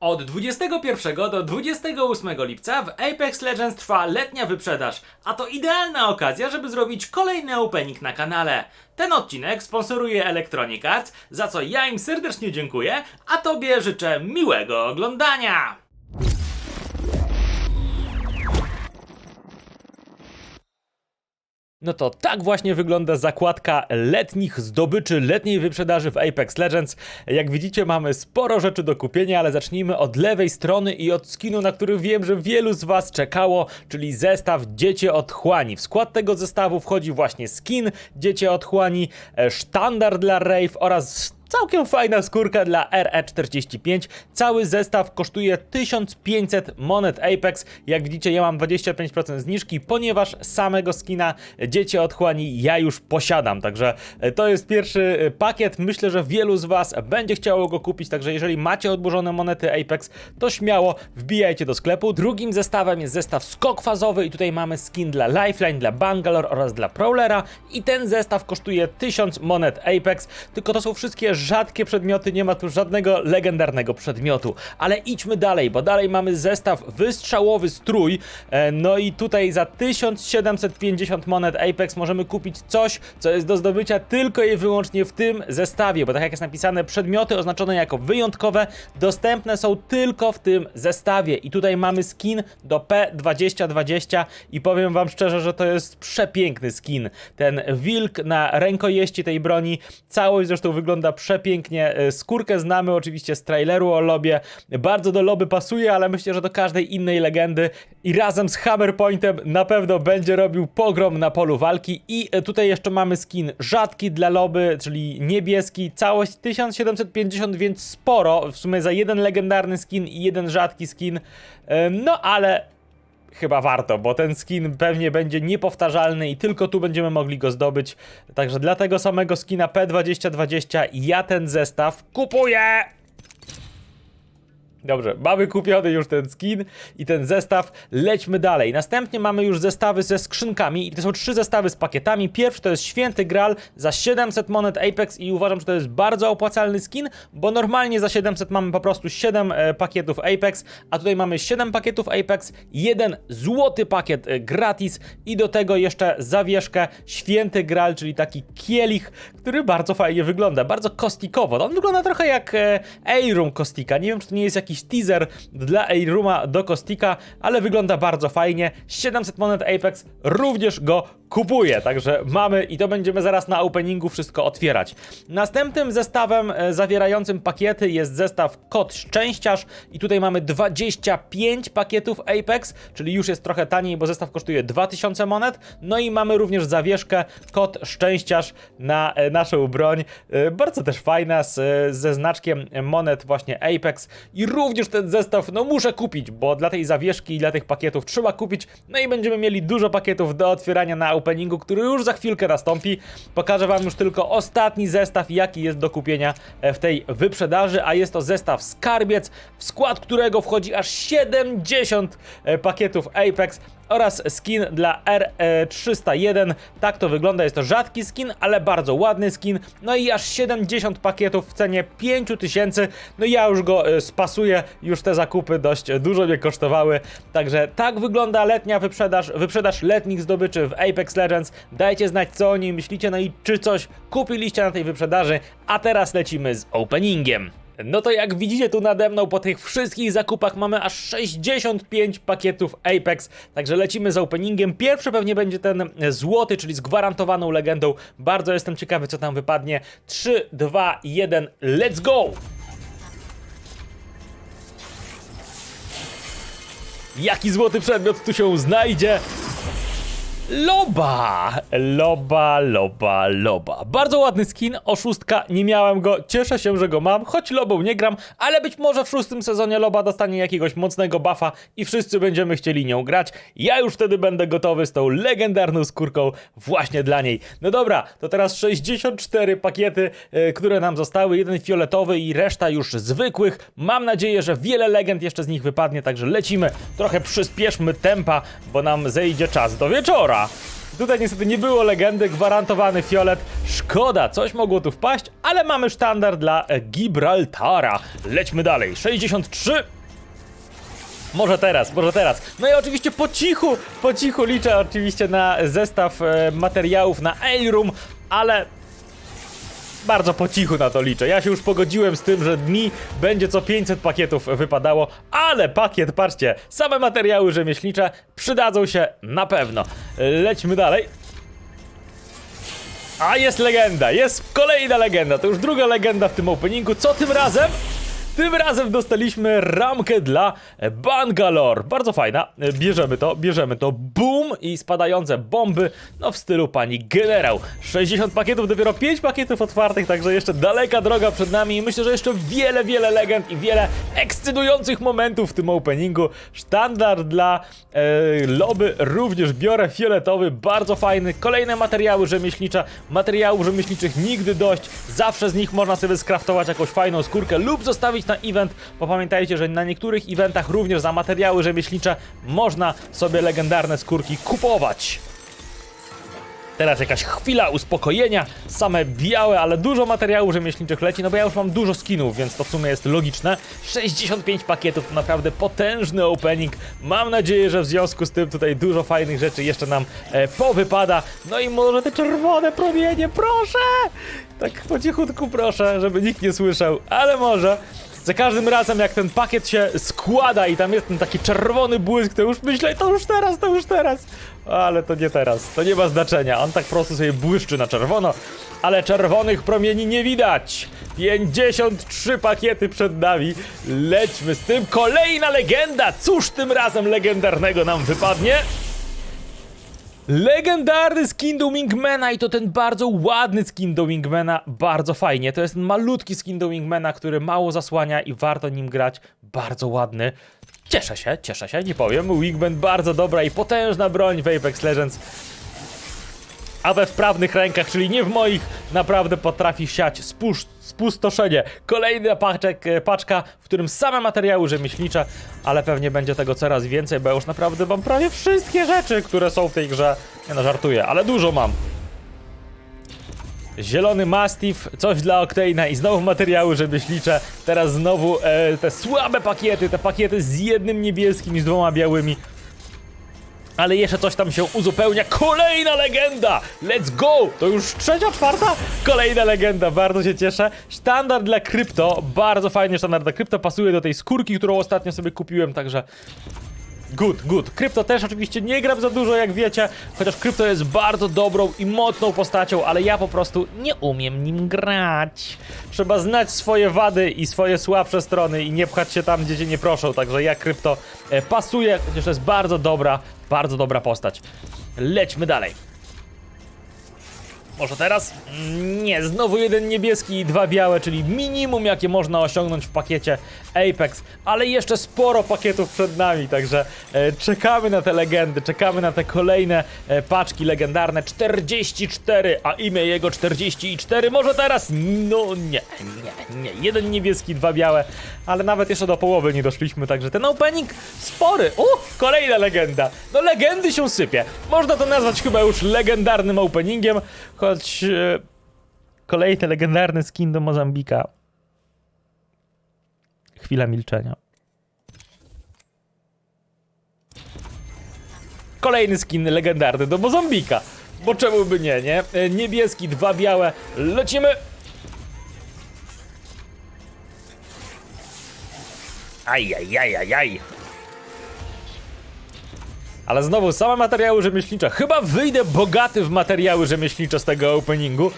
Od 21 do 28 lipca w Apex Legends trwa letnia wyprzedaż, a to idealna okazja, żeby zrobić kolejny opening na kanale. Ten odcinek sponsoruje Electronic Arts, za co ja im serdecznie dziękuję, a tobie życzę miłego oglądania! No to tak właśnie wygląda zakładka letnich zdobyczy, letniej wyprzedaży w Apex Legends. Jak widzicie mamy sporo rzeczy do kupienia, ale zacznijmy od lewej strony i od skinu, na który wiem, że wielu z was czekało, czyli zestaw Dziecię Otchłani. W skład tego zestawu wchodzi właśnie skin Dziecię Otchłani, e, sztandar dla Rave oraz Całkiem fajna skórka dla RE45. Cały zestaw kosztuje 1500 monet Apex. Jak widzicie, ja mam 25% zniżki, ponieważ samego skina Dziecię Otchłani ja już posiadam. Także e, to jest pierwszy e, pakiet. Myślę, że wielu z Was będzie chciało go kupić. Także jeżeli macie odburzone monety Apex, to śmiało wbijajcie do sklepu. Drugim zestawem jest zestaw skok fazowy i tutaj mamy skin dla Lifeline, dla Bangalore oraz dla Prowlera. I ten zestaw kosztuje 1000 monet Apex. Tylko to są wszystkie rzadkie przedmioty, nie ma tu żadnego legendarnego przedmiotu. Ale idźmy dalej, bo dalej mamy zestaw wystrzałowy strój. E, No i tutaj za 1750 monet Apex możemy kupić coś, co jest do zdobycia tylko i wyłącznie w tym zestawie, bo tak jak jest napisane, przedmioty oznaczone jako wyjątkowe dostępne są tylko w tym zestawie. I tutaj mamy skin do P2020 i powiem wam szczerze, że to jest przepiękny skin. Ten wilk na rękojeści tej broni, całość zresztą wygląda przepięknie. E, Skórkę znamy oczywiście z traileru o lobie. Bardzo do loby pasuje, ale myślę, że do każdej innej legendy. I razem z Hammerpointem na pewno będzie robił pogrom na polu walki. I e, tutaj jeszcze mamy skin rzadki dla loby, czyli niebieski. Całość 1750, więc sporo. W sumie za jeden legendarny skin i jeden rzadki skin. E, No ale chyba warto, bo ten skin pewnie będzie niepowtarzalny i tylko tu będziemy mogli go zdobyć. Także dla tego samego skina P2020 ja ten zestaw kupuję! Dobrze, mamy kupiony już ten skin i ten zestaw. Lećmy dalej. Następnie mamy już zestawy ze skrzynkami i to są trzy zestawy z pakietami. Pierwszy to jest Święty Graal za 700 monet Apex i uważam, że to jest bardzo opłacalny skin, bo normalnie za 700 mamy po prostu 7 e, pakietów Apex, a tutaj mamy 7 pakietów Apex, jeden złoty pakiet e, gratis i do tego jeszcze zawieszkę Święty Graal, czyli taki kielich, który bardzo fajnie wygląda, bardzo kostikowo. On wygląda trochę jak e, Airum Kostika. Nie wiem, czy to nie jest jakiś teaser dla Airuma do Kostika, ale wygląda bardzo fajnie. 700 monet Apex również go kupuje, także mamy i to będziemy zaraz na openingu wszystko otwierać. Następnym zestawem e, zawierającym pakiety jest zestaw Kod Szczęściarz i tutaj mamy 25 pakietów Apex, czyli już jest trochę taniej, bo zestaw kosztuje 2000 monet. No i mamy również zawieszkę Kod Szczęściarz na e, naszą broń. E, Bardzo też fajna, z, ze znaczkiem monet właśnie Apex i również ten zestaw, no muszę kupić, bo dla tej zawieszki i dla tych pakietów trzeba kupić, no i będziemy mieli dużo pakietów do otwierania na openingu, który już za chwilkę nastąpi. Pokażę wam już tylko ostatni zestaw, jaki jest do kupienia e, w tej wyprzedaży, a jest to zestaw Skarbiec, w skład którego wchodzi aż 70 e, pakietów Apex oraz skin dla R301. Tak to wygląda, jest to rzadki skin, ale bardzo ładny skin. No i aż 70 pakietów w cenie 5000. No ja już go e, spasuję, już te zakupy dość e, dużo mnie kosztowały. Także tak wygląda letnia wyprzedaż, wyprzedaż letnich zdobyczy w Apex Legends. Dajcie znać co o niej myślicie, no i czy coś kupiliście na tej wyprzedaży. A teraz lecimy z openingiem. No to jak widzicie tu nade mną po tych wszystkich zakupach mamy aż 65 pakietów Apex, także lecimy z openingiem. Pierwszy pewnie będzie ten e, złoty, czyli z gwarantowaną legendą. Bardzo jestem ciekawy co tam wypadnie. 3, 2, 1, let's go! Jaki złoty przedmiot tu się znajdzie? Loba! Loba, loba, loba. Bardzo ładny skin, oszustka, nie miałem go, cieszę się, że go mam, choć lobą nie gram, ale być może w szóstym sezonie loba dostanie jakiegoś mocnego buffa i wszyscy będziemy chcieli nią grać. Ja już wtedy będę gotowy z tą legendarną skórką właśnie dla niej. No dobra, to teraz 64 pakiety, e, które nam zostały, jeden fioletowy i reszta już zwykłych. Mam nadzieję, że wiele legend jeszcze z nich wypadnie, także lecimy. Trochę przyspieszmy tempa, bo nam zejdzie czas do wieczora. Tutaj niestety nie było legendy, gwarantowany fiolet. Szkoda, coś mogło tu wpaść, ale mamy sztandar dla Gibraltara. Lećmy dalej. 63. Może teraz, może teraz. No i oczywiście po cichu, po cichu liczę oczywiście na zestaw e, materiałów na Airum, ale bardzo po cichu na to liczę. Ja się już pogodziłem z tym, że dni będzie co 500 pakietów wypadało, ale pakiet, patrzcie, same materiały rzemieślnicze przydadzą się na pewno. Lećmy dalej. A jest legenda, jest kolejna legenda, to już druga legenda w tym openingu. Co tym razem? Tym razem dostaliśmy ramkę dla Bangalore. Bardzo fajna. Bierzemy to, bierzemy to. Boom i spadające bomby. No w stylu pani generał. 60 pakietów, dopiero 5 pakietów otwartych, także jeszcze daleka droga przed nami i myślę, że jeszcze wiele, wiele legend i wiele ekscytujących momentów w tym openingu. Sztandar dla e, loby również biorę fioletowy, bardzo fajny. Kolejne materiały rzemieślnicze. Materiałów rzemieślniczych nigdy dość. Zawsze z nich można sobie skraftować jakąś fajną skórkę lub zostawić na event, bo pamiętajcie, że na niektórych eventach również za materiały rzemieślnicze można sobie legendarne skórki kupować. Teraz jakaś chwila uspokojenia, same białe, ale dużo materiałów rzemieślniczych leci, no bo ja już mam dużo skinów, więc to w sumie jest logiczne. 65 pakietów to naprawdę potężny opening. Mam nadzieję, że w związku z tym tutaj dużo fajnych rzeczy jeszcze nam e, powypada. No i może te czerwone promienie, proszę! Tak po cichutku proszę, żeby nikt nie słyszał, ale może. Za każdym razem, jak ten pakiet się składa i tam jest ten taki czerwony błysk, to już myślę, to już teraz, to już teraz. Ale to nie teraz, to nie ma znaczenia. On tak po prostu sobie błyszczy na czerwono, ale czerwonych promieni nie widać. 53 pakiety przed nami. Lećmy z tym. Kolejna legenda! Cóż tym razem legendarnego nam wypadnie? Legendarny skin do Wingmana i to ten bardzo ładny skin do Wingmana, bardzo fajnie. To jest malutki skin do Wingmana, który mało zasłania i warto nim grać. Bardzo ładny. Cieszę się, cieszę się, nie powiem. Wingman bardzo dobra i potężna broń w Apex Legends. A we wprawnych rękach, czyli nie w moich, naprawdę potrafi siać spusz, spustoszenie. Kolejna paczek, e, paczka, w którym same materiały rzemieślnicze, ale pewnie będzie tego coraz więcej, bo już naprawdę mam prawie wszystkie rzeczy, które są w tej grze. Nie no, żartuję, ale dużo mam. Zielony Mastiff, coś dla Octane'a i znowu materiały rzemieślnicze. Teraz znowu e, te słabe pakiety, te pakiety z jednym niebieskim i z dwoma białymi. Ale jeszcze coś tam się uzupełnia. Kolejna legenda! Let's go! To już trzecia, czwarta? Kolejna legenda, bardzo się cieszę. Sztandar dla krypto, bardzo fajny sztandar dla krypto. Pasuje do tej skórki, którą ostatnio sobie kupiłem, także Good, good. Krypto też oczywiście nie gram za dużo, jak wiecie, chociaż krypto jest bardzo dobrą i mocną postacią, ale ja po prostu nie umiem nim grać. Trzeba znać swoje wady i swoje słabsze strony i nie pchać się tam, gdzie cię nie proszą, także ja krypto e, pasuje, chociaż jest bardzo dobra, bardzo dobra postać. Lećmy dalej. Może teraz? Mm, Nie, znowu jeden niebieski i dwa białe, czyli minimum jakie można osiągnąć w pakiecie Apex, ale jeszcze sporo pakietów przed nami, także e, czekamy na te legendy, czekamy na te kolejne e, paczki legendarne. 44, a imię jego 44, może teraz? No nie, nie, nie. Jeden niebieski, dwa białe, ale nawet jeszcze do połowy nie doszliśmy, także ten opening spory. U, kolejna legenda. No legendy się sypie. Można to nazwać chyba już legendarnym openingiem, choć e, kolejny legendarny skin do Mozambika. Chwila milczenia. Kolejny skin legendarny do Mozambika. Bo czemu by nie, nie? E, Niebieski, dwa białe. Lecimy! Ajajajajaj. Ale znowu same materiały rzemieślnicze. Chyba wyjdę bogaty w materiały rzemieślnicze z tego openingu.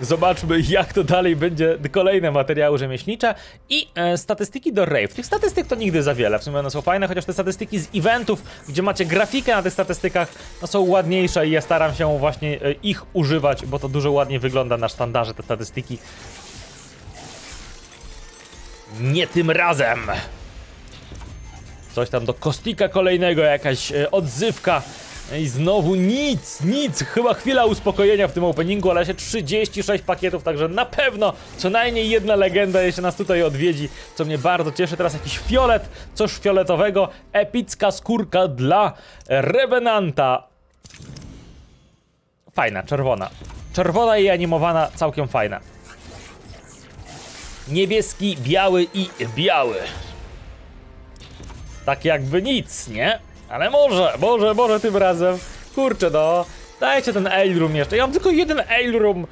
Zobaczmy, jak to dalej będzie. Kolejne materiały rzemieślnicze i e, statystyki do rave. Tych statystyk to nigdy za wiele. W sumie one są fajne, chociaż te statystyki z eventów, gdzie macie grafikę na tych statystykach, no są ładniejsze i ja staram się właśnie e, ich używać, bo to dużo ładniej wygląda na sztandarze te statystyki. Nie tym razem! Coś tam do kostika kolejnego, jakaś e, odzywka. I znowu nic, nic. Chyba chwila uspokojenia w tym openingu, ale się 36 pakietów, także na pewno co najmniej jedna legenda jeszcze nas tutaj odwiedzi, co mnie bardzo cieszy. Teraz jakiś fiolet, coś fioletowego. Epicka skórka dla Revenanta. Fajna, czerwona. Czerwona i animowana, całkiem fajna. Niebieski, biały i biały. Tak jakby nic, nie? Ale może, może, może tym razem. Kurczę no, dajcie ten Ailroom jeszcze. Ja mam tylko jeden Ailroom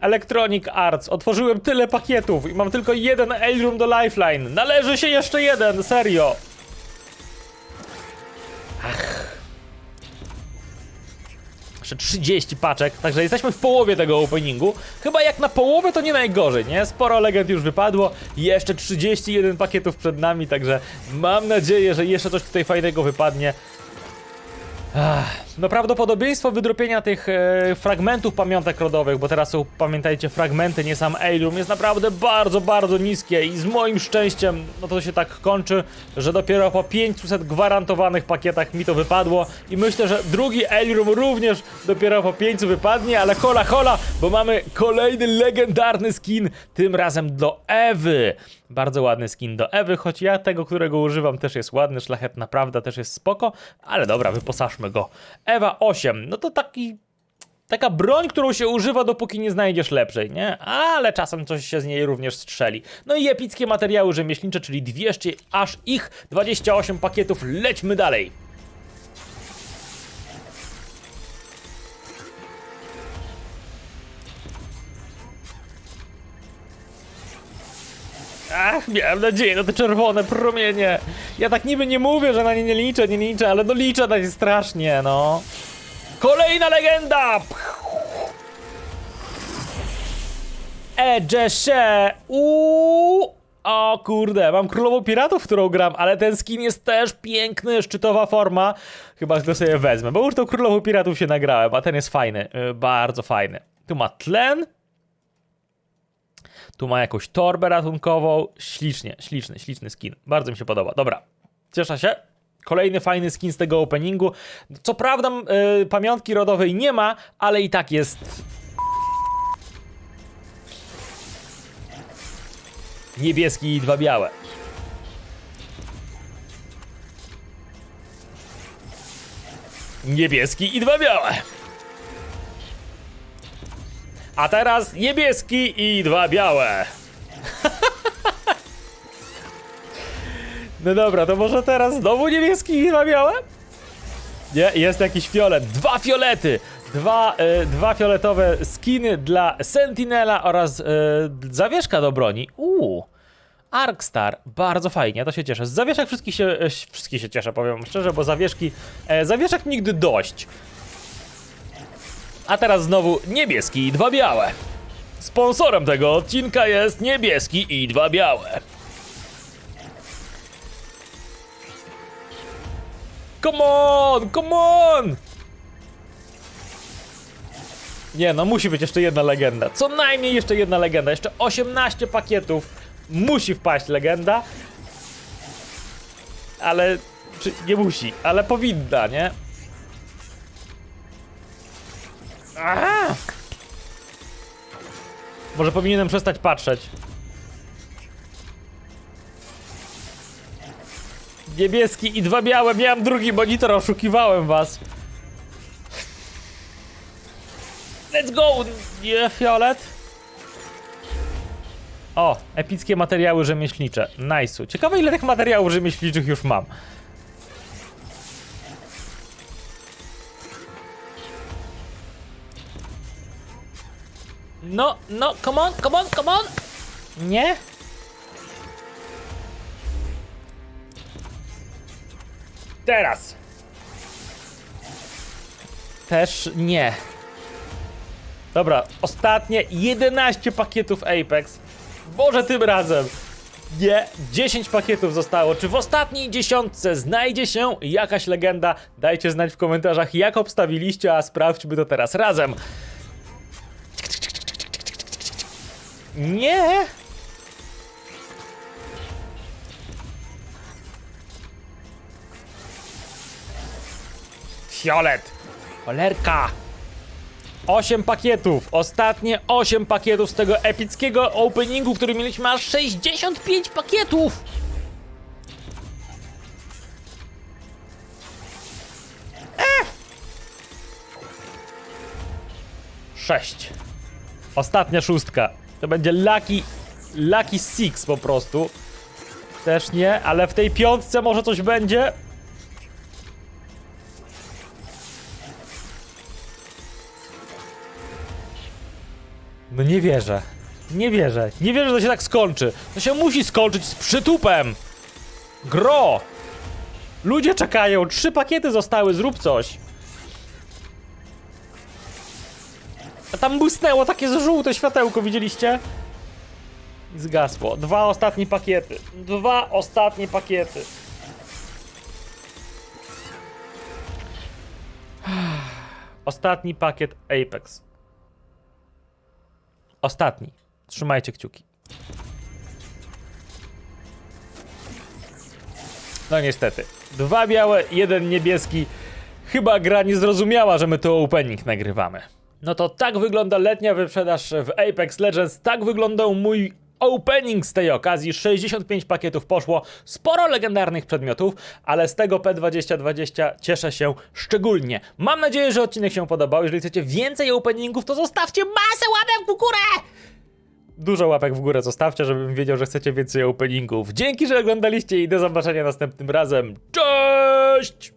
Electronic Arts. Otworzyłem tyle pakietów i mam tylko jeden Ailroom do Lifeline. Należy się jeszcze jeden, serio. Jeszcze 30 paczek, także jesteśmy w połowie tego openingu. Chyba jak na połowę to nie najgorzej, nie? Sporo legend już wypadło, jeszcze 31 pakietów przed nami, także mam nadzieję, że jeszcze coś tutaj fajnego wypadnie. Ach, no prawdopodobieństwo wydropienia tych e, fragmentów pamiątek rodowych, bo teraz są, pamiętajcie, fragmenty, nie sam Ailum, jest naprawdę bardzo, bardzo niskie i z moim szczęściem, no to się tak kończy, że dopiero po 500 gwarantowanych pakietach mi to wypadło i myślę, że drugi Ailum również dopiero po 500 wypadnie, ale hola hola, bo mamy kolejny legendarny skin, tym razem do Ewy. Bardzo ładny skin do Ewy, choć ja tego, którego używam też jest ładny, szlachetna prawda też jest spoko, ale dobra, wyposażmy go. Ewa 8, no to taki taka broń, którą się używa, dopóki nie znajdziesz lepszej, nie? Ale czasem coś się z niej również strzeli. No i epickie materiały rzemieślnicze, czyli 200, aż ich 28 pakietów. Lećmy dalej. Ach, miałem nadzieję na te czerwone promienie. Ja tak niby nie mówię, że na nie nie liczę, nie liczę, ale no liczę tak strasznie, no. Kolejna legenda! Edgesze! Uuu! O kurde, mam królową piratów, którą gram, ale ten skin jest też piękny, szczytowa forma. Chyba go sobie wezmę, bo już tą królową piratów się nagrałem, a ten jest fajny, yy, bardzo fajny. Tu ma tlen. Tu ma jakąś torbę ratunkową. Ślicznie, śliczny, śliczny skin. Bardzo mi się podoba. Dobra, cieszę się. Kolejny fajny skin z tego openingu. Co prawda yy, pamiątki rodowej nie ma, ale i tak jest... Niebieski i dwa białe. Niebieski i dwa białe. A teraz niebieski i dwa białe. No dobra, to może teraz znowu niebieski i dwa białe? Nie, jest jakiś fiolet. Dwa fiolety! Dwa, e, dwa fioletowe skiny dla Sentinela oraz e, zawieszka do broni. Uuu. Arkstar, bardzo fajnie, to się cieszę. Z zawieszek wszystkich się, e, wszystkich się cieszę, powiem szczerze, bo zawieszki, e, zawieszek nigdy dość. A teraz znowu niebieski i dwa białe. Sponsorem tego odcinka jest niebieski i dwa białe. Come on, come on! Nie, no musi być jeszcze jedna legenda. Co najmniej jeszcze jedna legenda. Jeszcze 18 pakietów. Musi wpaść legenda. Ale... Czy nie musi, ale powinna, nie? Aha! Może powinienem przestać patrzeć. Niebieski i dwa białe. Miałem drugi monitor, oszukiwałem was. Let's go! Nie, fiolet. O, epickie materiały rzemieślnicze. Nice. Ciekawe ile tych materiałów rzemieślniczych już mam. No, no, come on, come on, come on! Nie? Teraz! Też nie. Dobra, ostatnie 11 pakietów Apex. Boże, tym razem! Nie, 10 pakietów zostało. Czy w ostatniej dziesiątce znajdzie się jakaś legenda? Dajcie znać w komentarzach, jak obstawiliście, a sprawdźmy to teraz razem. Nie! Fiolet! Cholerka! 8 pakietów! Ostatnie 8 pakietów z tego epickiego openingu, który mieliśmy aż 65 pakietów! Sześć. Ostatnia szóstka. To będzie Lucky, Lucky Six po prostu. Też nie, ale w tej piątce może coś będzie. No nie wierzę. Nie wierzę. Nie wierzę, że to się tak skończy. To się musi skończyć z przytupem. Gro! Ludzie czekają. Trzy pakiety zostały. Zrób coś. A tam błysnęło takie żółte światełko, widzieliście? I zgasło. Dwa ostatnie pakiety. Dwa ostatnie pakiety. Ostatni pakiet Apex. Ostatni. Trzymajcie kciuki. No niestety. Dwa białe, jeden niebieski. Chyba gra nie zrozumiała, że my to opening nagrywamy. No to tak wygląda letnia wyprzedaż w Apex Legends. Tak wyglądał mój opening z tej okazji. 65 pakietów poszło, sporo legendarnych przedmiotów, ale z tego P2020 cieszę się szczególnie. Mam nadzieję, że odcinek się podobał. Jeżeli chcecie więcej openingów, to zostawcie masę łapek w górę! Dużo łapek w górę zostawcie, żebym wiedział, że chcecie więcej openingów. Dzięki, że oglądaliście i do zobaczenia następnym razem. Cześć!